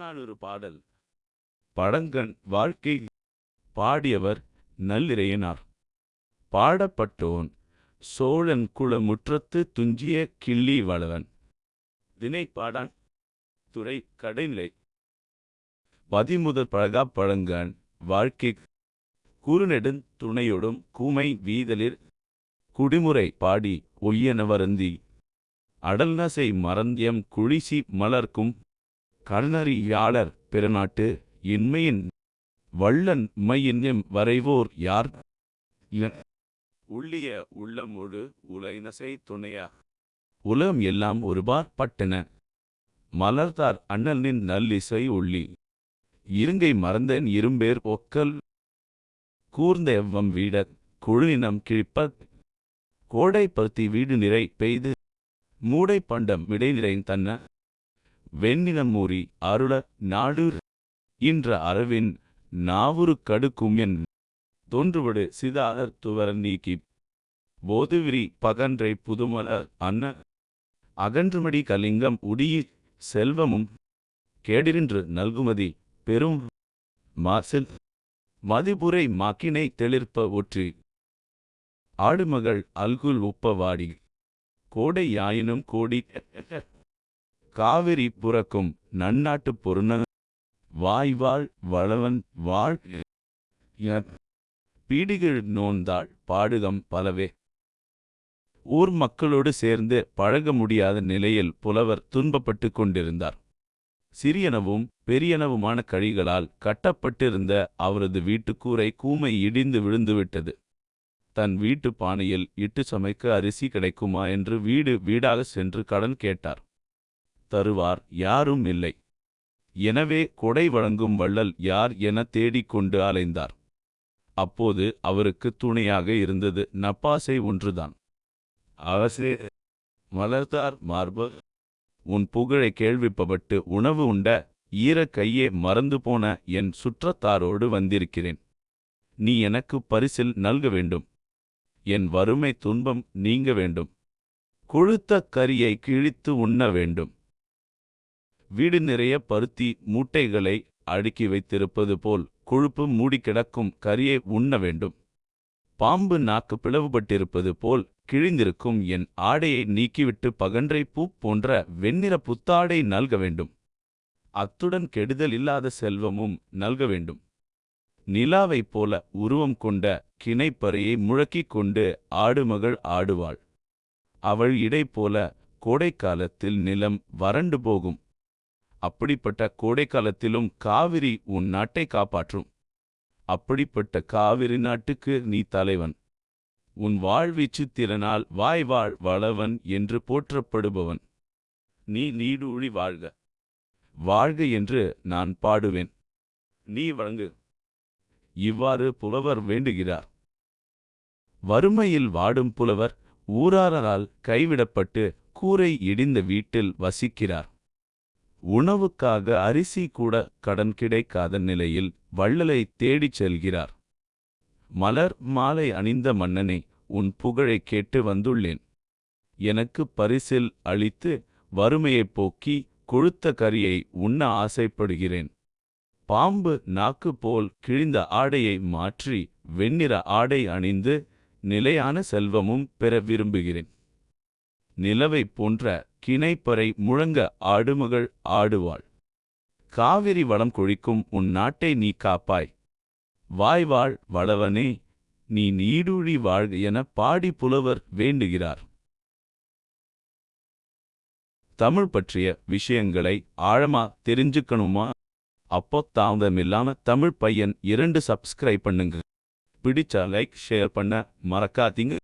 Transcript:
புறநானூறு பாடல். பழங்கண் வாழ்க்கை பாடியவர் நல்லிறையனார் பாடப்பட்டோன் சோழன் குளமுற்றத்து துஞ்சிய கிள்ளி வளவன். திணைப்பாடான் துறை கடைநிலை. பதிமுதற் பழகா பழங்கண் வாழ்க்கை குறுநெடுந் துணையொடும் கூமை வீதலிர் குடிமுறை பாடி ஒய்யன வருந்தி. அடல்நசை மறந்தியம் குழிசி மலர்க்கும் கண்ணறியாளர் பிறநாட்டு இன்மையின் வள்ளன் மையின் வரைவோர் யார்? உள்ளிய உள்ளமொடு உலைநசை துணையா உலகம் எல்லாம் ஒருபார் பட்டன. மலர்த்தார் அண்ணலின் நல்லிசை உள்ளி. இருங்கை மறந்தன் இரும்பேர் ஒக்கல். கூர்ந்த எவ்வம் வீட குழுநினம் கிழிப்ப கோடை பருத்தி வீடு நிறை பெய்து. மூடை பண்டம் விடை நிறைந் தன்ன. வெண்ணினம் மூறி அருள நாடு இன்ற அரவின் நாவுரு கடுக்கும் என் தோன்றுவடு சிதார் துவர நீக்கி. போதுவிரி பகன்றை புதுமல அன்ன அகன்றுமடி கலிங்கம் உடியி செல்வமும் கேடிரின்று நல்குமதி பெரும் மாசில் மதிபுரை மாக்கினை தெளிர்ப்ப ஒற்றி. ஆடுமகள் அல்குல் உப்பவாடி கோடை யாயினும் கோடி காவிரி புறக்கும் நன்னாட்டுப் பொருண வாய்வாள் வளவன் வாழ் பீடிகள் நோந்தாள் பாடுகம் பலவே. ஊர் மக்களோடு சேர்ந்து பழக முடியாத நிலையில் புலவர் துன்பப்பட்டு கொண்டிருந்தார். சிறியனவும் பெரியனவுமான கழிகளால் கட்டப்பட்டிருந்த அவரது வீட்டுக்கூரை கூமை இடிந்து விழுந்துவிட்டது தன் வீட்டு பானையில் இட்டு சமைக்க அரிசி கிடைக்குமா என்று வீடு வீடாக சென்று கடன் கேட்டார். தருவார் யாரும் இல்லை. எனவே கொடை வழங்கும் வள்ளல் யார் என தேடிக் கொண்டு அலைந்தார். அப்போது அவருக்கு துணையாக இருந்தது நப்பாசை ஒன்றுதான். அவசே மலர்த்தார் மார்பு. உன் புகழை கேள்விப்பபட்டு உணவு உண்ட ஈரக் கையே மறந்து போன என் சுற்றத்தாரோடு வந்திருக்கிறேன். நீ எனக்கு பரிசில் நல்க வேண்டும். என் வறுமை துன்பம் நீங்க வேண்டும். கொழுத்த கரியை கிழித்து உண்ண வேண்டும். வீடு நிறைய பருத்தி மூட்டைகளை அடுக்கி வைத்திருப்பது போல் கொழுப்பு மூடி கிடக்கும் கரியை உண்ண வேண்டும். பாம்பு நாக்கு பிளவுபட்டிருப்பது போல் கிழிந்திருக்கும் என் ஆடையை நீக்கிவிட்டு பகன்றை பூ போன்ற வெண்ணிற புத்தாடை நல்க வேண்டும். அத்துடன் கெடுதல் இல்லாத செல்வமும் நல்க வேண்டும். நிலாவைப் போல உருவம் கொண்ட கிணைப்பறையை முழக்கிக் கொண்டு ஆடுமகள் ஆடுவாள். அவள் இடை போல கோடைக்காலத்தில் நிலம் வறண்டு போகும். அப்படிப்பட்ட கோடைக்காலத்திலும் காவிரி உன் நாட்டை காப்பாற்றும். அப்படிப்பட்ட காவிரி நாட்டுக்கு நீ தலைவன். உன் வாழ்வீச்சு திறனால் வாய் வாழ் வளவன் என்று போற்றப்படுபவன். நீ நீடூழி வாழ்க. வாழ்க என்று நான் பாடுவேன். நீ வழங்கு. இவ்வாறு புலவர் வேண்டுகிறார். வறுமையில் வாடும் புலவர் ஊராரால் கைவிடப்பட்டு கூரை இடிந்த வீட்டில் வசிக்கிறார். உணவுக்காக அரிசி கூட கடன் கிடைக்காத நிலையில் வள்ளலை தேடிச் செல்கிறார். மலர் மாலை அணிந்த மன்னனே உன் புகழை கேட்டு வந்துள்ளேன். எனக்கு பரிசில் அளித்து வறுமையைப் போக்கி கொழுத்த கரியை உண்ண ஆசைப்படுகிறேன். பாம்பு நாக்கு போல் கிழிந்த ஆடையை மாற்றி வெண்ணிற ஆடை அணிந்து நிலையான செல்வமும் பெற விரும்புகிறேன். நிலவை போன்ற கிணைப்பறை முழங்க ஆடுமகள் ஆடுவாள். காவிரி வளம் கொழிக்கும் உன் நாட்டை நீ காப்பாய். வாய்வாள் வளவனே நீ நீடூழி வாழ்க என பாடி புலவர் வேண்டுகிறார். தமிழ் பற்றிய விஷயங்களை ஆழமா தெரிஞ்சுக்கணுமா? அப்போ தாமதமில்லாம தமிழ் பையன் இரண்டு சப்ஸ்கிரைப் பண்ணுங்க. பிடிச்சா லைக் ஷேர் பண்ண மறக்காதீங்க.